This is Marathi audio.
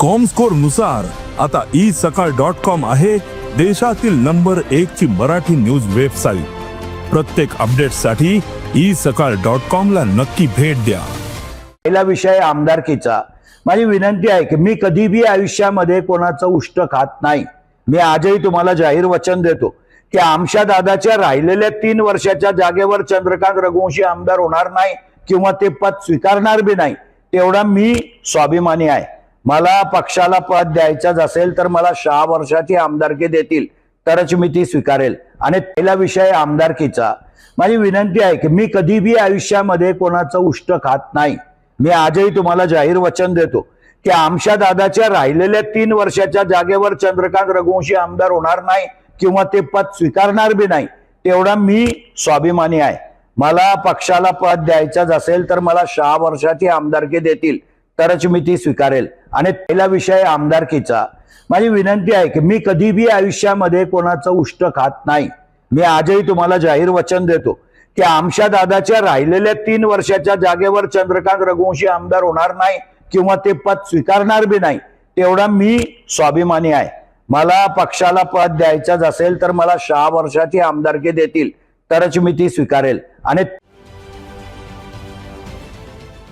कॉमस्कोरनुसार आता ई सकाळ डॉट कॉम आहे देशातील नंबर एक ची मराठी न्यूज वेबसाईट प्रत्येक अपडेटसाठी ई सकाळ डॉट कॉम ला नक्की भेट द्या. पहिला विषय आमदारकीचा. माझी विनंती आहे की मी कधीबी आयुष्यामध्ये कोणाचं उष्ट खात नाही. मी आजही तुम्हाला जाहीर वचन देतो की आमच्या दादाच्या राहिलेल्या तीन वर्षाच्या जागेवर चंद्रकांत रघुवंशी आमदार होणार नाही किंवा ते पद स्वीकारणार बी नाही तेवढा मी स्वाभिमानी आहे. मला पक्षाला पद द्यायचाच असेल तर मला सहा वर्षाची आमदारकी देतील तरच मी ती स्वीकारेल. आणि पहिला विषय आमदारकीचा. माझी विनंती आहे की मी कधी बी आयुष्यामध्ये कोणाचं उष्ट खात नाही. मी आजही तुम्हाला जाहीर वचन देतो की आमच्या दादाच्या राहिलेल्या तीन वर्षाच्या जागेवर चंद्रकांत रघुवंशी आमदार होणार नाही किंवा ते पद स्वीकारणार बी नाही तेवढा मी स्वाभिमानी आहे. मला पक्षाला पद द्यायचाच असेल तर मला सहा वर्षाची आमदारकी देतील तरच मी ती स्वीकारेल. आणि पहिला विषय आमदारकीचा. माझी विनंती आहे की मी कधीबी आयुष्यामध्ये कोणाचं उष्ट खात नाही. मी आजही तुम्हाला जाहीर वचन देतो. की आमच्या दादाच्या राहिलेल्या तीन वर्षाच्या जागेवर चंद्रकांत रघुवंशी आमदार होणार नाही किंवा ते पद स्वीकारणार बी नाही तेवढा मी स्वाभिमानी आहे. मला पक्षाला पद द्यायचंच असेल तर मला सहा वर्षाची आमदारकी देतील तरच मी ती स्वीकारेल. आणि